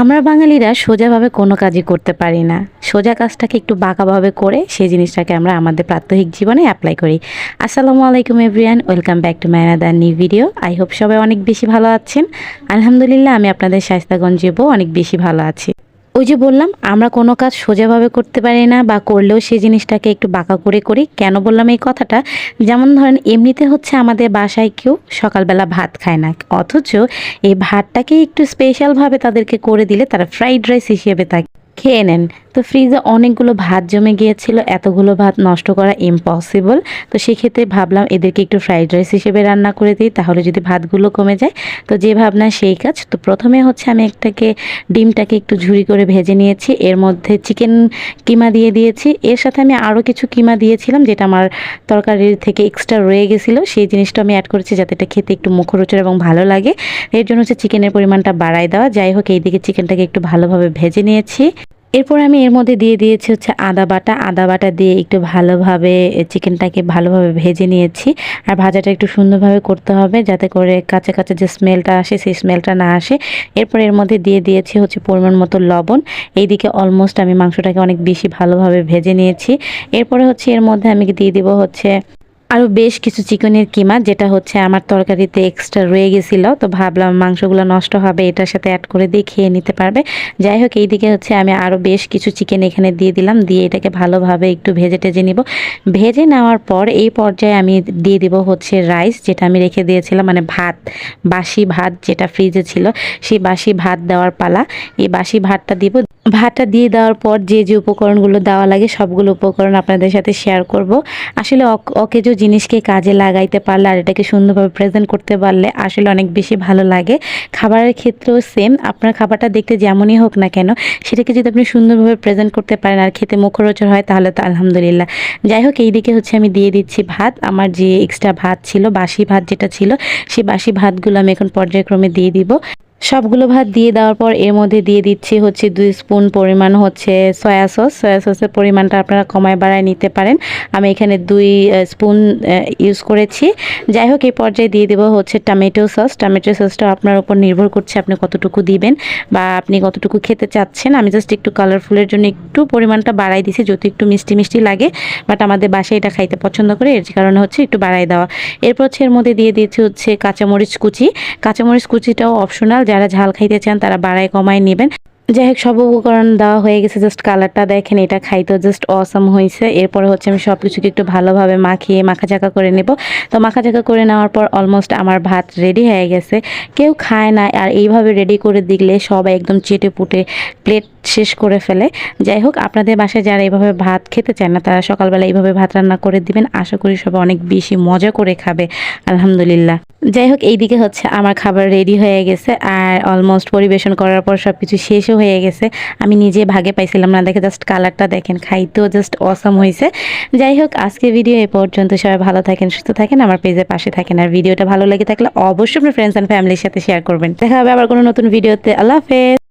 আমরা বাঙালিরা সোজাভাবে কোনো কাজই করতে পারি না। সোজা কাজটাকে একটু বাঁকাভাবে করে সেই জিনিসটাকে আমরা আমাদের প্রাত্যহিক জীবনে অ্যাপ্লাই করি। আসসালামু আলাইকুম everyone welcome back to my another new video I hope সবাই অনেক বেশি ভালো আছেন। আলহামদুলিল্লাহ, আমি আপনাদের স্বাস্থ্যগঞ্জেবও অনেক বেশি ভালো আছি। ওই যে বললাম, আমরা কোনো কাজ সোজাভাবে করতে পারি না বা করলেও সেই জিনিসটাকে একটু বাঁকা করে করি। কেন বললাম এই কথাটা? যেমন ধরেন, এমনিতে হচ্ছে আমাদের বাসায় কেউ সকালবেলা ভাত খায় না। অথচ এই ভাতটাকে একটু স্পেশালভাবে তাদেরকে করে দিলে তারা ফ্রাইড রাইস হিসেবে তাকে খেয়ে নেন। তো ফ্রিজে অনেকগুলো ভাত জমে গিয়েছিল, এতগুলো ভাত নষ্ট করা ইম্পসিবল তো সেক্ষেত্রে ভাবলাম এদেরকে একটু ফ্রাইড রাইস হিসেবে রান্না করে দিই, তাহলে যদি ভাতগুলো কমে যায়। তো যে ভাবনা সেই কাজ। তো প্রথমে হচ্ছে আমি একটাকে, ডিমটাকে একটু ঝুরি করে ভেজে নিয়েছি। এর মধ্যে চিকেন কিমা দিয়ে দিয়েছি। এর সাথে আমি আরও কিছু কিমা দিয়েছিলাম, যেটা আমার তরকারির থেকে এক্সট্রা রয়ে গেছিল। সেই জিনিসটা আমি অ্যাড করেছি যাতে এটা খেতে একটু মুখরোচর এবং ভালো লাগে। এর জন্য হচ্ছে চিকেনের পরিমাণটা বাড়াই দেওয়া। যাই হোক, এইদিকে চিকেনটাকে একটু ভালোভাবে ভেজে নিয়েছি। এরপর আমি এর মধ্যে দিয়ে দিয়েছি হচ্ছে আদা বাটা। আদা বাটা দিয়ে একটু ভালোভাবে চিকেনটাকে ভালোভাবে ভেজে নিয়েছি। আর ভাজাটা একটু সুন্দরভাবে করতে হবে যাতে করে কাঁচা কাঁচা যে স্মেলটা আসে, সেই স্মেলটা না আসে। এরপর এর মধ্যে দিয়ে দিয়েছি হচ্ছে পরিমাণ মতো লবণ। এইদিকে অলমোস্ট আমি মাংসটাকে অনেক বেশি ভালোভাবে ভেজে নিয়েছি। এরপরে হচ্ছে এর মধ্যে আমি দিয়ে দিব হচ্ছে আরও বেশ কিছু চিকেনের কিমা, যেটা হচ্ছে আমার তরকারিতে এক্সট্রা রয়ে গেছিল, তো ভাবলাম মাংসগুলো নষ্ট হবে, এটার সাথে অ্যাড করে দিয়ে খেয়ে নিতে পারবে। যাই হোক, এইদিকে হচ্ছে আমি আরও বেশ কিছু চিকেন এখানে দিয়ে দিলাম, দিয়ে এটাকে ভালোভাবে একটু ভেজে টেজে নিব। ভেজে নেওয়ার পর এই পর্যায়ে আমি দিয়ে দিব হচ্ছে রাইস যেটা আমি রেখে দিয়েছিলাম মানে ভাত, বাসি ভাত যেটা ফ্রিজে ছিল, সেই বাসি ভাত দেওয়ার পালা। এই বাসি ভাতটা দিব ভাতটা দিয়ে দেওয়ার পর যে যে উপকরণগুলো দেওয়া লাগে সবগুলো উপকরণ আপনাদের সাথে শেয়ার করব। আসলে অক- অকেজো জিনিসকে কাজে লাগাইতে পারলে আর এটাকে সুন্দরভাবে প্রেজেন্ট করতে পারলে আসলে অনেক বেশি ভালো লাগে। খাবারের ক্ষেত্রেও সেম আপনার খাবারটা দেখতে যেমনই হোক না কেন, সেটাকে যদি আপনি সুন্দরভাবে প্রেজেন্ট করতে পারেন আর খেতে মুখরোচর হয় তাহলে তো আলহামদুলিল্লাহ। যাই হোক, এইদিকে হচ্ছে আমি দিয়ে দিচ্ছি ভাত। আমার যে এক্সট্রা ভাত ছিল, বাসি ভাত যেটা ছিল সেই বাসি ভাতগুলো আমি এখন পর্যায়ক্রমে দিয়ে দিব। সবগুলো ভাত দিয়ে দেওয়ার পর এর মধ্যে দিয়ে দিচ্ছি হচ্ছে দুই স্পুন পরিমাণ হচ্ছে সয়া সস। সয়া সসের পরিমাণটা আপনারা কমায় বাড়ায় নিতে পারেন। আমি এখানে দুই স্পুন ইউজ করেছি। যাই হোক, এই পর্যায়ে দিয়ে দেবো হচ্ছে টমেটো সস। টমেটো সসটা আপনার উপর নির্ভর করছে আপনি কতটুকু দিবেন বা আপনি কতটুকু খেতে চাচ্ছেন। আমি জাস্ট একটু কালারফুলের জন্য একটু পরিমাণটা বাড়াই দিছি যদি একটু মিষ্টি মিষ্টি লাগে। বাট আমাদের বাসায় এটা খাইতে পছন্দ করে, এর কারণে হচ্ছে একটু বাড়াই দেওয়া। এরপর হচ্ছে এর মধ্যে দিয়ে দিয়েছি হচ্ছে কাঁচামরিচ কুচি। কাঁচামরিচ কুচিটাও অপশনাল যারা ঝাল খাইতে চান তারা বাড়ায় কমায় নেবেন। যাই হোক, সব উপকরণ দেওয়া হয়ে গেছে। জাস্ট কালারটা দেখেন, এটা খাইতেও জাস্ট অসম হয়েছে এরপরে হচ্ছে আমি সব কিছুকে একটু ভালোভাবে মাখিয়ে মাখাচাকা করে নেব। তো মাখাচাকা করে নেওয়ার পর অলমোস্ট আমার ভাত রেডি হয়ে গেছে। কেউ খায় না, আর এইভাবে রেডি করে দিলে সবাই একদম চেটে পুটে প্লেট শেষ করে ফেলে। যাই হোক, আপনাদের বাসায় যারা এইভাবে ভাত খেতে চায় না, তারা সকালবেলা এইভাবে ভাত রান্না করে দিবেন। আশা করি সবাই অনেক বেশি মজা করে খাবে, আলহামদুলিল্লাহ। যাই হোক, এইদিকে হচ্ছে আমার খাবার রেডি হয়ে গেছে আর অলমোস্ট পরিবেশন করার পর সব কিছু শেষও হয়ে গেছে। আমি নিজে ভাগে পাইছিলাম না, দেখে জাস্ট কালারটা দেখেন, খাইতেও জাস্ট অসম হয়েছে যাই হোক আজকে ভিডিও এ পর্যন্ত সবাই ভালো থাকেন, সুস্থ থাকেন, আমার পেজের পাশে থাকেন। আর ভিডিওটা ভালো লেগে থাকলে অবশ্যই আপনার ফ্রেন্ডস অ্যান্ড ফ্যামিলির সাথে শেয়ার করবেন। দেখা হবে আবার কোনো নতুন ভিডিওতে আল্লাহ হাফেজ।